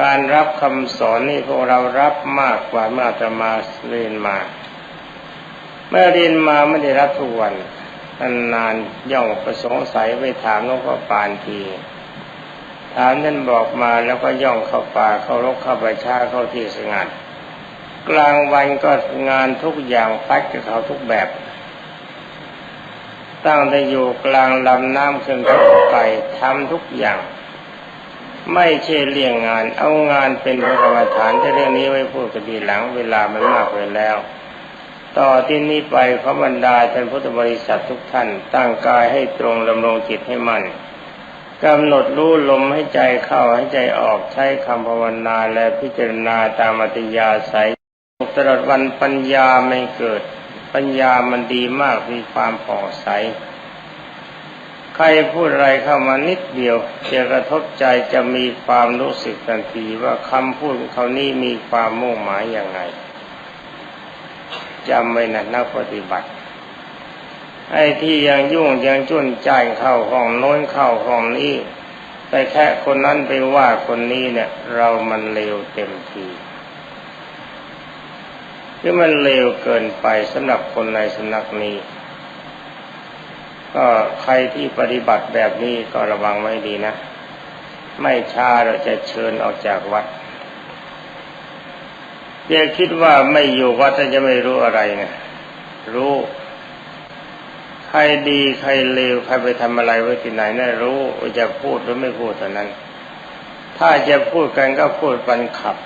การรับคำสอนนี่พวกเรารับมากกว่าเมื่ออาตมาเรียนมา เมื่อเรียนมาไม่ได้รับทุกวันนานๆย่องประสงสัยไปถามหลวงพ่อปานทีถามท่านบอกมาแล้วก็ย่องเข้าป่าเข้ารกเข้าประชาเข้าที่สงัด กลางวันก็งานทุกอย่างพัดกับเขาทุกแบบ ตั้งแต่อยู่กลางลำน้ำขึ้นเขาไก่ทำทุกอย่าง ไม่ใช่เลี่ยงงาน เอางานเป็นพระกรรมฐานแต่เรื่องนี้ไว้พูดกันทีหลังเวลามันมากไปแล้ว ต่อที่นี้ไปขอบรรดาท่านพุทธบริษัททุกท่านตั้งกายให้ตรงดำรงจิตให้มั่นกำหนดรู้ลมให้ใจเข้าให้ใจออกใช้คำภาวนาและพิจารณาตามอัตยาศัยตลอดวันปัญญาไม่เกิด ปัญญามันดีมากมีความผ่องใส ใครพูดอะไรเข้ามานิดเดียวจะกระทบใจจะมีความรู้สึกทันทีว่าคำพูดเขานี้มีความมุ่งหมายอย่างไงจำไว้นะนักปฏิบัติไอ้ที่ยังยุ่งยังจุนใจเข้าห้องโน้นเข้าห้องนี้ไปแค่คนนั้นไปว่าคนนี้เนี่ย เรามันเลวเต็มทีคือมันเลวเกินไปสำหรับคนในสนักนี้ ก็ใครที่ปฏิบัติแบบนี้ก็ระวังไว้ดีนะ ไม่ช้าเราจะเชิญออกจากวัดอย่าคิดว่าไม่อยู่วัดจะไม่รู้อะไรนะรู้ ใครดีใครเลวใครไปทำอะไรไว้ที่ไหนนะ่ะรู้จะพูดหรือไม่พูดเท่านั้น ถ้าจะพูดกันก็พูดปันขับ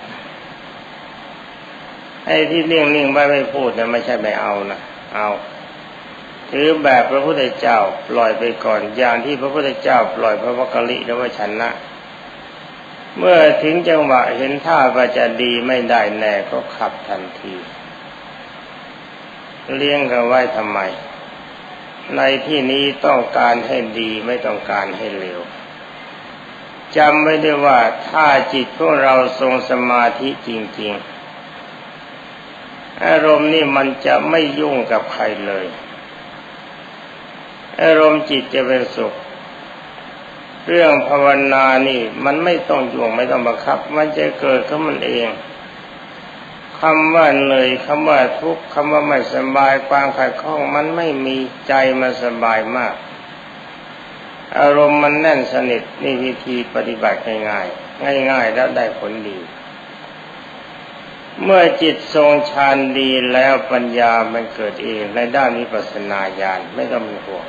ไอ้ที่นิ่งนิ่งไม่ไม่พูดเนี่ยไม่ใช่ไม่เอานะเอา ถือแบบพระพุทธเจ้าปล่อยไปก่อนอย่างที่พระพุทธเจ้าปล่อยพระวกลิและวชนะ เมื่อถึงจังหวะเห็นท่าว่าจะดีไม่ได้แน่ก็ขับทันที เลี้ยงกันไว้ทำไม ในที่นี้ต้องการให้ดีไม่ต้องการให้เร็วจำไม่ได้ว่าถ้าจิตของเราทรงสมาธิจริง ๆ อารมณ์นี่มันจะไม่ยุ่งกับใครเลย อารมณ์จิตจะเป็นสุข เรื่องภาวนานี่มันไม่ต้องยุ่งไม่ต้องบังคับ มันจะเกิดขึ้นมันเองคำว่าเหนื่อยคำว่าทุกข์คำว่าไม่สบายความขัดข้องมันไม่มีใจมันสบายมาก อารมณ์มันแน่นสนิทนี่วิธีปฏิบัติง่ายๆง่ายๆแล้วได้ผลดี เมื่อจิตทรงฌานดีแล้วปัญญามันเกิดเองในด้านนี้ปัสนาญาณไม่ต้องมีห่วง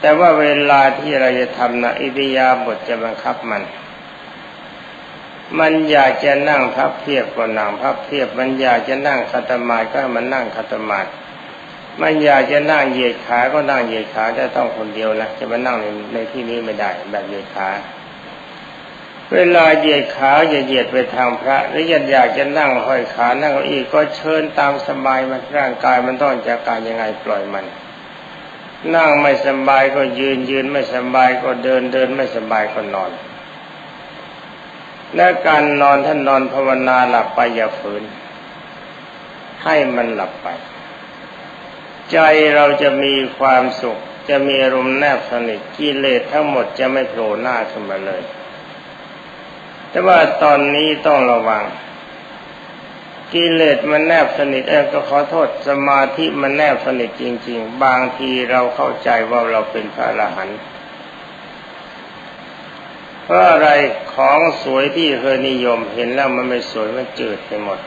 แต่ว่าเวลาที่เราจะทำนะอิริยาบถจะบังคับมัน มันอยากจะนั่งพับเพียบก็นั่งพับเพียบ มันอยากจะนั่งคัตมาก็มันนั่งคัตมามันอยากจะนั่งเหยียดขาก็นั่งเหยียดขาแต่ต้องคนเดียวนะจะมานั่งในในที่นี้ไม่ได้ แบบเหยียดขา เวลาเหยียดขาอย่าเหยียดไปทางพระหรืออยากอยากจะนั่งห้อยขานั่งเก้าอี้ก็เชิญตามสบายมันร่างกายมันต้องจากการยังไงปล่อยมัน นั่งไม่สบายก็ยืนยืนไม่สบายก็เดินเดินไม่สบายก็นอน และการนอนท่านนอนภาวนาหลับไปอย่าฝืน ให้มันหลับไป ใจเราจะมีความสุข จะมีอารมณ์แนบสนิทกิเลสทั้งหมดจะไม่โผล่หน้าขึ้นมาเลย แต่ว่าตอนนี้ต้องระวัง กิเลสมันแนบสนิทเองก็ขอโทษสมาธิมันแนบสนิทจริง ๆ บางทีเราเข้าใจว่าเราเป็นพระอรหันต์เพราะอะไรของสวยที่เคยนิยมเห็นแล้วมันไม่สวยมันจืดไปหมด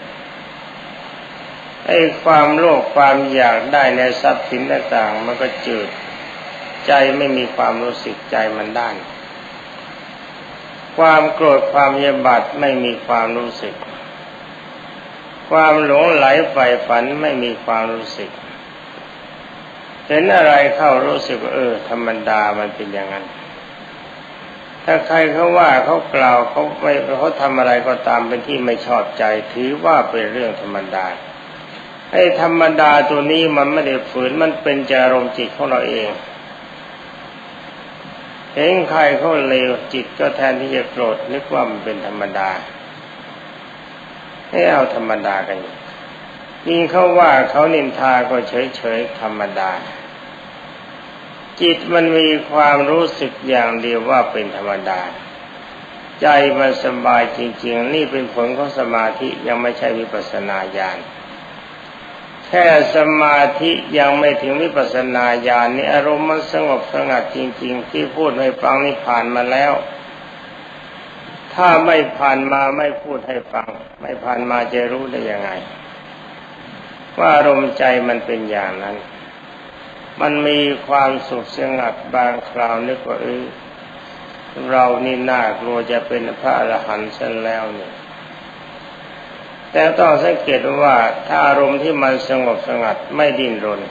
ไอ้ความโลภความอยากได้ในทรัพย์สินต่างๆมันก็จืด ใจไม่มีความรู้สึกใจมันด้าน ความโกรธความเยบาดไม่มีความรู้สึก ความหลงไหลใฝ่ฝันไม่มีความรู้สึก เห็นอะไรเข้ารู้สึกเออ ธรรมดามันเป็นอย่างนั้น ถ้าใครเขาว่าเขากล่าวเขาไม่เขาทำอะไรก็ตามเป็นที่ไม่ชอบใจถือว่าเป็นเรื่องธรรมดาไอ้ธรรมดาตัวนี้มันไม่ได้ฝืนมันเป็นจารมจิตของเราเองเห็นใครเขาเลวจิตก็แทนที่จะโกรธนึกว่ามันเป็นธรรมดา ให้เอาธรรมดากันยิ่งเขาว่าเขานินทาก็เฉยเฉยธรรมดา จิตมันมีความรู้สึกอย่างเดียวว่าเป็นธรรมดา ใจมันสบายจริง ๆ นี่เป็นผลของสมาธิยังไม่ใช่วิปัสนาญาณแค่สมาธิยังไม่ถึงวิปัสนาญาณนี่อารมณ์มันสงบสงัดจริง ๆ ที่พูดให้ฟังนี่ผ่านมาแล้ว ถ้าไม่ผ่านมาไม่พูดให้ฟัง ไม่ผ่านมาจะรู้ได้ยังไง ว่าอารมณ์ใจมันเป็นอย่างนั้น มันมีความสุขสงัดบางคราวนึกว่าเออเรานี่น่ากลัวจะเป็นพระอรหันต์เส้นแล้วเนี่ยแต่ต้องสังเกตว่าถ้าอารมณ์ที่มันสงบสงัดไม่ดิ้นรน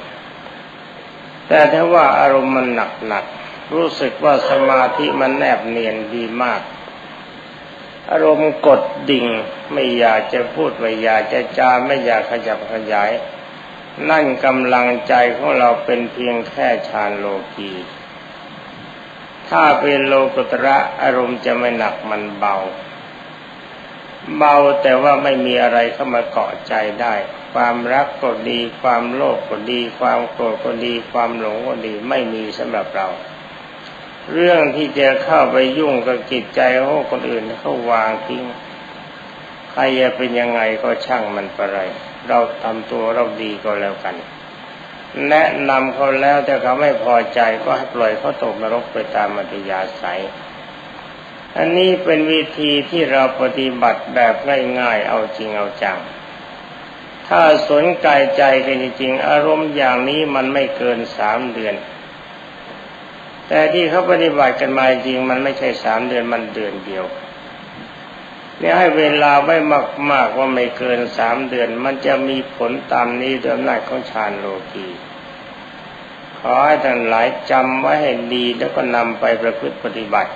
แต่ถ้าว่าอารมณ์มันหนักหนักรู้สึกว่าสมาธิมันแนบเนียนดีมาก อารมณ์กดดิ่งไม่อยากจะพูดไม่อยากจะจาไม่อยากขยับขยาย นั่นกำลังใจของเราเป็นเพียงแค่ฌานโลกีถ้าเป็นโลกุตระอารมณ์จะไม่หนักมันเบา เบาแต่ว่าไม่มีอะไรเข้ามาเกาะใจได้ ความรักก็ดี ความโลภก็ดี ความโกรธก็ดี ความหลงก็ดีไม่มีสำหรับเรา เรื่องที่จะเข้าไปยุ่งกับจิตใจของคนอื่นเขาวางทิ้งใครจะเป็นยังไงก็ช่างมันไปไรเราทำตัวเราดีก็แล้วกัน แนะนำเขาแล้วแต่เขาไม่พอใจก็ให้ปล่อยเขาตกนรกไปตามมัธยาศัย อันนี้เป็นวิธีที่เราปฏิบัติแบบง่ายๆเอาจริงเอาจัง ถ้าสนใจใจกันจริงๆอารมณ์อย่างนี้มันไม่เกินสามเดือน แต่ที่เขาปฏิบัติกันมาจริงมันไม่ใช่สามเดือนมันเดือนเดียวเนี่ยให้เวลาไว้มากๆว่าไม่เกินสามเดือน มันจะมีผลตามนี้โดยอำนาจของฌานโลกีขอให้ท่านหลายจำไว้ให้ดีแล้วก็นำไปประพฤติปฏิบัติ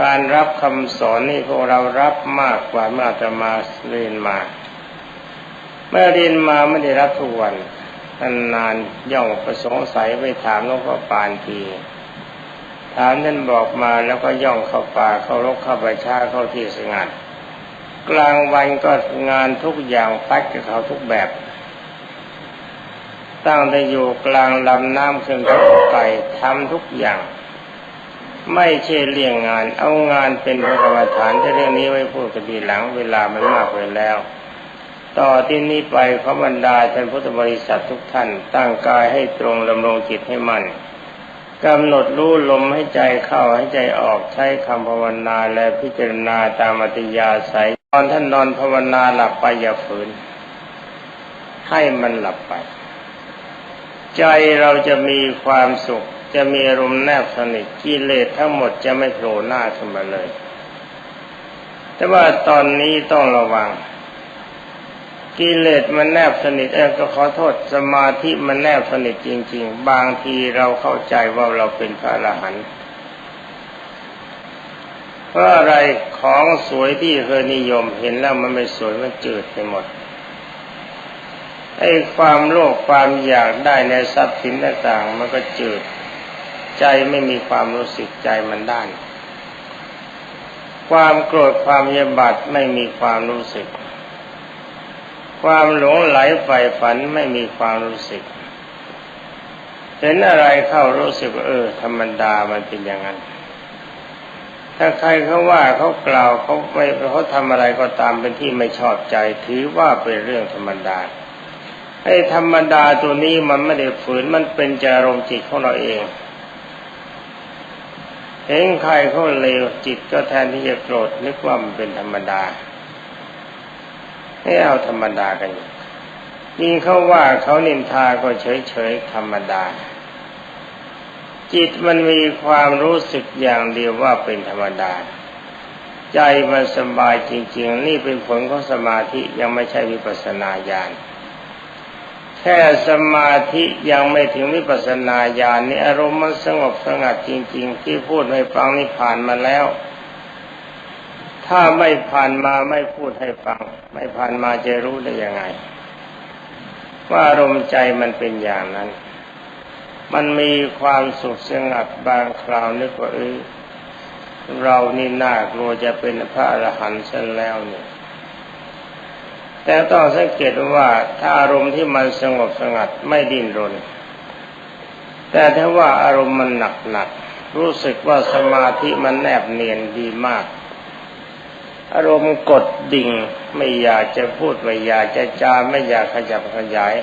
การรับคำสอนนี่พวกเรารับมากกว่าเมื่อจะมาเรียนมา เมื่อเรียนมาไม่ได้รับทุกวัน นานย่องประสงสัยไปถามหลวงพ่อปานทีถามท่านบอกมาแล้วก็ย่องเข้าป่าเข้ารกเข้าไปช้าเข้าที่สงัด กลางวันก็งานทุกอย่างพัดกับเขาทุกแบบ ตั้งแต่อยู่กลางลำน้ำขึ้นเขาไก่ทำทุกอย่าง ไม่ใช่เลี่ยงงาน เอางานเป็นพระกรรมฐานแต่เรื่องนี้ไว้พูดกันทีหลังเวลามันมากไปแล้ว ต่อที่นี้ไปขอบรรดาท่านพุทธบริษัททุกท่าน ตั้งกายให้ตรงดำรงจิตให้มั่นกำหนดรู้ลมให้ใจเข้าให้ใจออกใช้คำภาวนาและพิจารณาตามอัตยาศัยตอนท่านนอนภาวนาหลับไปอย่าฝืน ให้มันหลับไป ใจเราจะมีความสุข จะมีอารมณ์แนบสนิทกิเลสทั้งหมดจะไม่โผล่หน้าขึ้นมาเลย แต่ว่าตอนนี้ต้องระวัง กิเลสมันแนบสนิทเออก็ขอโทษสมาธิมันแนบสนิทจริง ๆ บางทีเราเข้าใจว่าเราเป็นพระอรหันต์เพราะอะไรของสวยที่เคยนิยมเห็นแล้วมันไม่สวยมันจืดไปหมดไอ้ความโลภความอยากได้ในทรัพย์สินต่างๆ มันก็จืด ใจไม่มีความรู้สึกใจมันด้าน ความโกรธความเยบัดไม่มีความรู้สึก ความหลงไหลใฝ่ฝันไม่มีความรู้สึก เห็นอะไรเข้ารู้สึกเออ ธรรมดามันเป็นอย่างนั้น ถ้าใครเขาว่าเขากล่าวเขาไม่เขาทำอะไรก็ตามเป็นที่ไม่ชอบใจ ถือว่าเป็นเรื่องธรรมดาไอ้ธรรมดาตัวนี้มันไม่ได้ฝืนมันเป็นจารมจิตของเราเองเห็นใครเขาเลวจิตก็แทนที่จะโกรธนึกว่ามันเป็นธรรมดา ให้เอาธรรมดากันยิ่เขาว่าเขานินทาก็เฉยเฉยธรรมดา จิตมันมีความรู้สึกอย่างเดียวว่าเป็นธรรมดา ใจมันสบายจริง ๆ นี่เป็นผลของสมาธิยังไม่ใช่วิปัสนาญาณแค่สมาธิยังไม่ถึงวิปัสนาญาณนี่อารมณ์มันสงบสงัดจริง ๆ ที่พูดให้ฟังนี่ผ่านมาแล้ว ถ้าไม่ผ่านมาไม่พูดให้ฟัง ไม่ผ่านมาจะรู้ได้ยังไง ว่าอารมณ์ใจมันเป็นอย่างนั้น มันมีความสุขสงัดบางคราวนึกว่าเออเรานี่น่ากลัวจะเป็นพระอรหันต์เส้นแล้วเนี่ยแต่ต้องสังเกตว่าถ้าอารมณ์ที่มันสงบสงัดไม่ดิ้นรน แต่ถ้าว่าอารมณ์มันหนักหนักรู้สึกว่าสมาธิมันแนบเนียนดีมาก อารมณ์กดดิ่งไม่อยากจะพูดไม่อยากจะจาไม่อยากขยับขยาย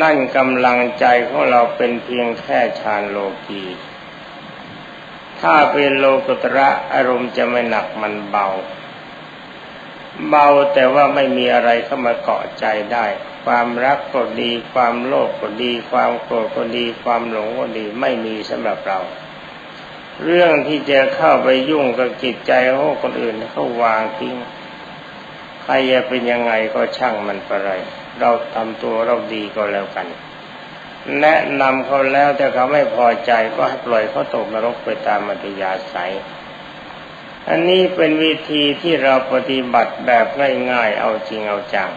นั่นกำลังใจของเราเป็นเพียงแค่ฌานโลกีถ้าเป็นโลกุตระอารมณ์จะไม่หนักมันเบา เบาแต่ว่าไม่มีอะไรเข้ามาเกาะใจได้ ความรักก็ดี ความโลภก็ดี ความโกรธก็ดี ความหลงก็ดีไม่มีสำหรับเรา เรื่องที่จะเข้าไปยุ่งกับจิตใจของคนอื่นเขาวางทิ้งใครจะเป็นยังไงก็ช่างมันไปเลย เราทำตัวเราดีก็แล้วกัน แนะนำเขาแล้วแต่เขาไม่พอใจก็ให้ปล่อยเขาตกนรกไปตามมัธยาศัย อันนี้เป็นวิธีที่เราปฏิบัติแบบง่ายๆเอาจริงเอาจัง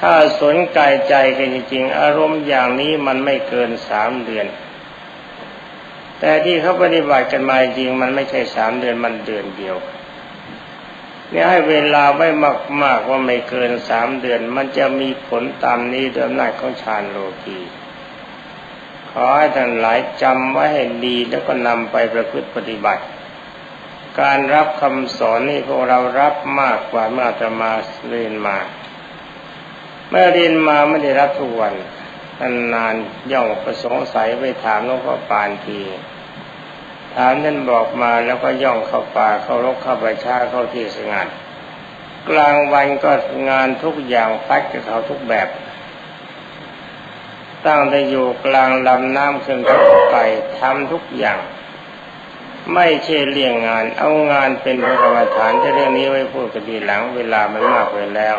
ถ้าสนใจใจกันจริงๆอารมณ์อย่างนี้มันไม่เกินสามเดือน แต่ที่เขาปฏิบัติกันมาจริงมันไม่ใช่สามเดือนมันเดือนเดียวเนี่ยให้เวลาไว้มากๆว่าไม่เกินสามเดือน มันจะมีผลตามนี้ด้วยอำนาจของฌานโลกีขอให้ท่านหลายจำไว้ให้ดีแล้วก็นำไปประพฤติปฏิบัติ การรับคำสอนนี่พวกเรารับมากกว่าเมื่อจะมาเรียนมา เมื่อเรียนมาไม่ได้รับทุกวันนานๆย่องประสงสัยไปถามหลวงพ่อปานที ถามท่นบอกมาแล้วก็ย่องเข้าป่าเข้ารกเข้าไปช้าเข้าที่สงัด กลางวันก็งานทุกอย่างพัดกับเขาทุกแบบ ตั้งแต่อยู่กลางลำน้ำขึ้นเขาไปทำทุกอย่าง ไม่ใช่เลี่ยงงาน เอางานเป็นพระกรรมฐานจะเรื่องนี้ไว้พูดกันทีหลังเวลามันมากไปแล้ว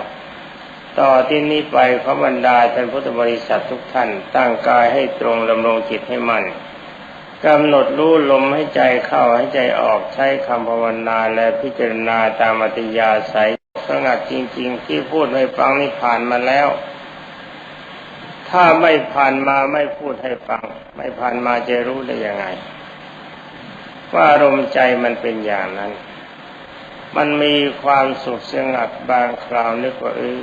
ต่อที่นี้ไปขอบรรดาท่านพุทธบริษัททุกท่าน ตั้งกายให้ตรงดำรงจิตให้มั่น กำหนดรู้ลมให้ใจเข้าให้ใจออกใช้คำภาวนาและพิจารณาตามอัตยาศัยสงัดจริง ๆ ที่พูดให้ฟังนี่ผ่านมาแล้ว ถ้าไม่ผ่านมาไม่พูดให้ฟัง ไม่ผ่านมาจะรู้ได้ยังไง ว่าอารมณ์ใจมันเป็นอย่างนั้น มันมีความสุขสงัดบางคราวนึกว่าเออ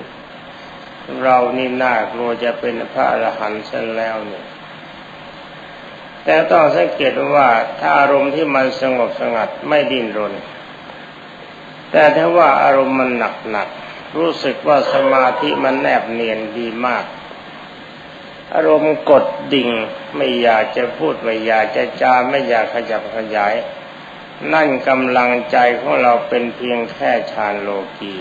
เรานี่น่ากลัวจะเป็นพระอรหันต์เส้นแล้วเนี่ย แต่ต้องสังเกตว่าถ้าอารมณ์ที่มันสงบสงัดไม่ดิ้นรน แต่ถ้าว่าอารมณ์มันหนักหนักรู้สึกว่าสมาธิมันแนบเนียนดีมาก อารมณ์กดดิ่งไม่อยากจะพูดไม่อยากจะจาไม่อยากขยับขยาย นั่นกำลังใจของเราเป็นเพียงแค่ฌานโลกี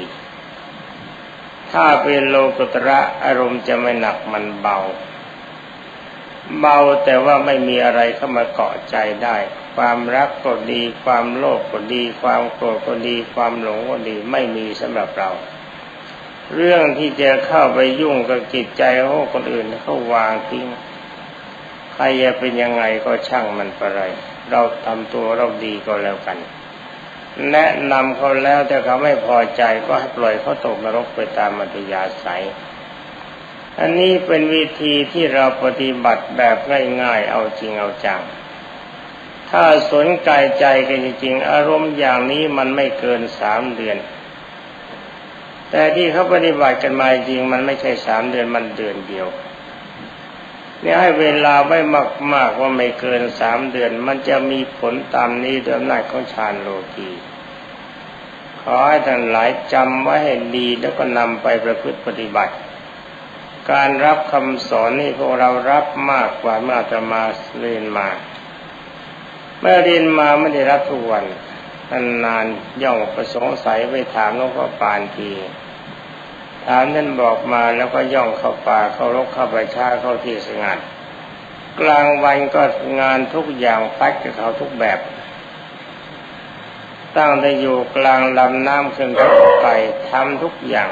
ถ้าเป็นโลกุตระอารมณ์จะไม่หนักมันเบา เบาแต่ว่าไม่มีอะไรเข้ามาเกาะใจได้ ความรักก็ดี ความโลภก็ดี ความโกรธก็ดี ความหลงก็ดีไม่มีสำหรับเรา เรื่องที่จะเข้าไปยุ่งกับจิตใจของคนอื่นเขาวางทิ้งใครจะเป็นยังไงก็ช่างมันไปเลยเราทำตัวเราดีก็แล้วกัน แนะนำเขาแล้วแต่เขาไม่พอใจก็ให้ปล่อยเขาตกนรกไปตามมัธยาศัย อันนี้เป็นวิธีที่เราปฏิบัติแบบง่ายๆ เอาจริงเอาจัง ถ้าสนใจใจกันจริงๆ อารมณ์อย่างนี้มันไม่เกินสามเดือน แต่ที่เขาปฏิบัติกันมาจริงมันไม่ใช่สามเดือนมันเดือนเดียวเนี่ยให้เวลาไม่มาก ๆ ว่าไม่เกินสามเดือน มันจะมีผลตามนี้ด้วยอำนาจของฌานโลกีขอให้ท่านหลายจำไว้ให้ดีแล้วก็นำไปประพฤติปฏิบัติ การรับคำสอนนี่พวกเรารับมากกว่าเมื่อจะมาเรียนมา เมื่อเรียนมาไม่ได้รับทุกวันนานๆย่องประสงสัยไปถามหลวงพ่อปานทีถามท่านบอกมาแล้วก็ย่องเข้าป่าเข้ารกเข้าไปชาเข้าที่สงัดกลางวันก็งานทุกอย่างพัดกับเขาทุกแบบ ตั้งแต่อยู่กลางลำน้ำขึ้นเขาไปทำทุกอย่าง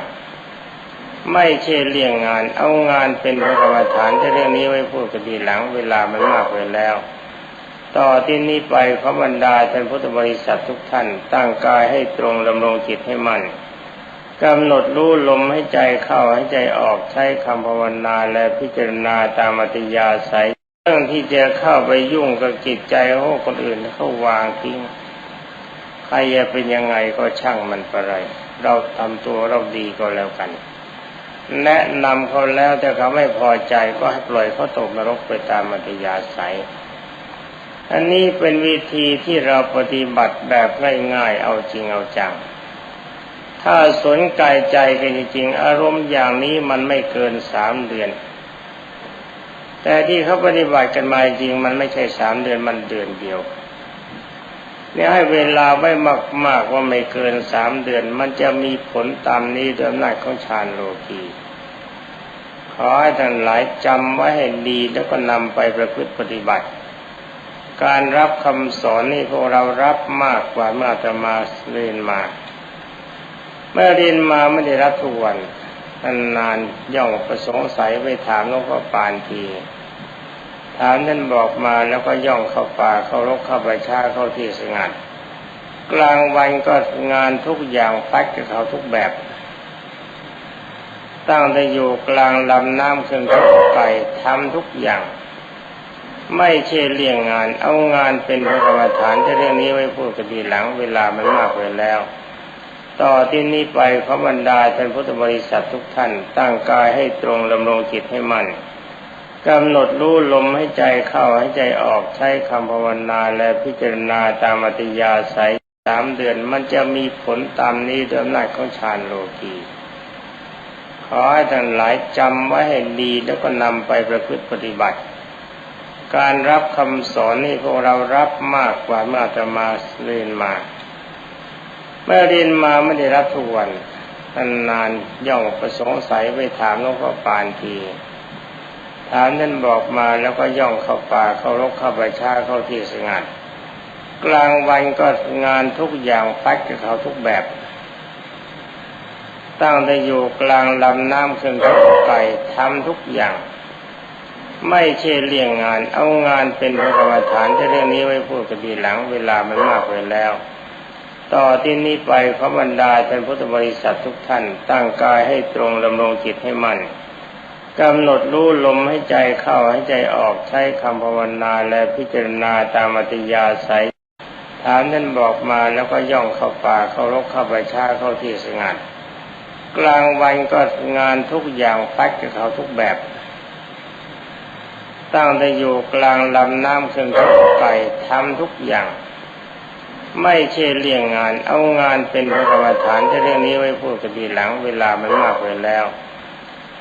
ไม่ใช่เลี่ยงงาน เอางานเป็นพระกรรมฐานจะเรื่องนี้ไว้พูดกันทีหลังเวลามันมากไปแล้ว ต่อที่นี้ไปขอบรรดาท่านพุทธบริษัททุกท่านตั้งกายให้ตรงดำรงจิตให้มั่นกำหนดรู้ลมให้ใจเข้าให้ใจออกใช้คำภาวนาและพิจารณาตามอัตยาศัยเรื่องที่จะเข้าไปยุ่งกับจิตใจของคนอื่นเขาวางทิ้งใครจะเป็นยังไงก็ช่างมันไปเลยเราทำตัวเราดีก็แล้วกัน แนะนำเขาแล้วแต่เขาไม่พอใจก็ให้ปล่อยเขาตกนรกไปตามมัธยาศัย อันนี้เป็นวิธีที่เราปฏิบัติแบบง่ายๆเอาจริงเอาจัง ถ้าสนกายใจกันจริงๆอารมณ์อย่างนี้มันไม่เกินสามเดือน แต่ที่เขาปฏิบัติกันมาจริงมันไม่ใช่สามเดือนมันเดือนเดียว เนี่ยให้เวลาไว้มาก ๆ ว่าไม่เกินสามเดือน มันจะมีผลตามนี้ด้วยอำนาจของฌานโลกีขอให้ท่านหลายจำไว้ให้ดีแล้วก็นำไปประพฤติปฏิบัติ การรับคำสอนนี่พวกเรารับมากกว่าเมื่ออาตมาเรียนมา เมื่อเรียนมาไม่ได้รับทุกวันนานๆย่องประสงสัยไปถามหลวงพ่อปานที ถามท่านบอกมาแล้วก็ย่องเข้าป่าเข้ารกเข้าไปช้าเข้าที่สงัด กลางวันก็งานทุกอย่างฟัดกับเขาทุกแบบ ตั้งแต่อยู่กลางลำน้ำเครื่องกไก่ทำทุกอย่าง ไม่ใช่เลี่ยงงาน เอางานเป็นพระกรรมฐานแต่เรื่องนี้ไว้พูดกันทีหลังเวลามันมากไปแล้วต่อที่นี้ไปขอบรรดาท่านพุทธบริษัททุกท่านตั้งกายให้ตรงดำรงจิตให้มั่น กำหนดรู้ลมให้ใจเข้าให้ใจออกใช้คำภาวนาและพิจารณาตามอัตยาศัยสามเดือนมันจะมีผลตามนี้ด้วยอำนาจของฌานโลกีขอให้ท่านหลายจำไว้ให้ดีแล้วก็นำไปประพฤติปฏิบัติ การรับคำสอนนี่พวกเรารับมากกว่าเมื่ออาตมาเรียนมา เมื่อเรียนมาไม่ได้รับทุกวันนานย่องประสงสัยไปถามหลวงพ่อปานที ถามท่นบอกมาแล้วก็ย่องเข้าป่าเข้ารกเข้าไปชาเข้าที่สงัด กลางวันก็งานทุกอย่างฟัดกับเขาทุกแบบ ตั้งแต่อยู่กลางลำน้ำเครื่องกไก่ทำทุกอย่าง ไม่ใช่เลี่ยงงาน เอางานเป็นพระกรรมฐานแต่เรื่องนี้ไว้พูดกันทีหลังเวลามันมากไปแล้ว ต่อที่นี้ไปขอบรรดาท่านพุทธบริษัททุกท่าน ตั้งกายให้ตรงดำรงจิตให้มั่น กำหนดรู้ลมให้ใจเข้าให้ใจออกใช้คำภาวนาและพิจารณาตามอัตยาศัยถามท่านบอกมาแล้วก็ย่องเข้าป่าเข้ารกเข้าไปชาเข้าที่สงัดกลางวันก็งานทุกอย่างฟัดกับเขาทุกแบบ ตั้งแต่อยู่กลางลำน้ำเครื่องกไก่ทำทุกอย่าง ไม่ใช่เลี่ยงงาน เอางานเป็นพระกรรมฐานแต่เรื่องนี้ไว้พูดกันทีหลังเวลามันมากไปแล้ว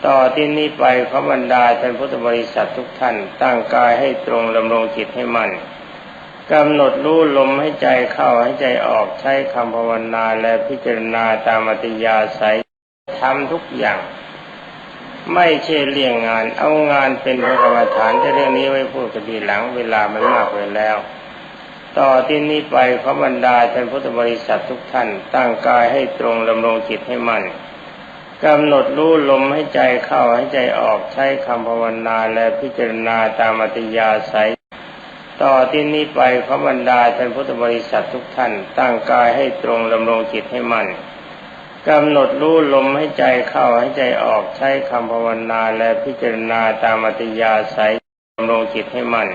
ต่อที่นี้ไปขบรรดาท่านพุทธบริษัททุกท่านตั้งกายให้ตรงดำรงจิตให้มั่นกำหนดรู้ลมให้ใจเข้าให้ใจออกใช้คำภาวนาและพิจารณาตามอัตยาศัยทำทุกอย่าง ไม่ใช่เลี่ยงงาน เอางานเป็นพระกรรมฐานแต่เรื่องนี้ไว้พูดกันทีหลังเวลามันมากไปแล้ว ต่อที่นี้ไปขบรรดาท่านพุทธบริษัททุกท่าน ตั้งกายให้ตรงดำรงจิตให้มั่น กำหนดรู้ลมให้ใจเข้าให้ใจออกใช้คำภาวนาและพิจารณาตามอัตยาศัย ต่อที่นี้ไปขอบรรดาท่านพุทธบริษัททุกท่าน ตั้งกายให้ตรงดำรงจิตให้มั่นกำหนดรู้ลมให้ใจเข้าให้ใจออกใช้คำภาวนาและพิจารณาตามอัตยาศัยดำรงจิตให้มั่น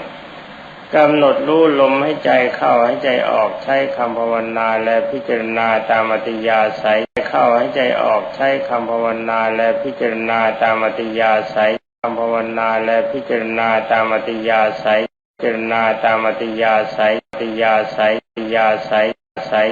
กำหนดรู้ลมให้ใจเข้าให้ใจออกใช้คำภาวนาและพิจารณาตามอัตยาศัย เข้าให้ใจออกใช้คำภาวนาและพิจารณาตามอัตยาศัยคำภาวนาและพิจารณาตามอัตยาศัยพิจารณาตามอัตยาศัยอัตยาศัยอัตยาศัยศัย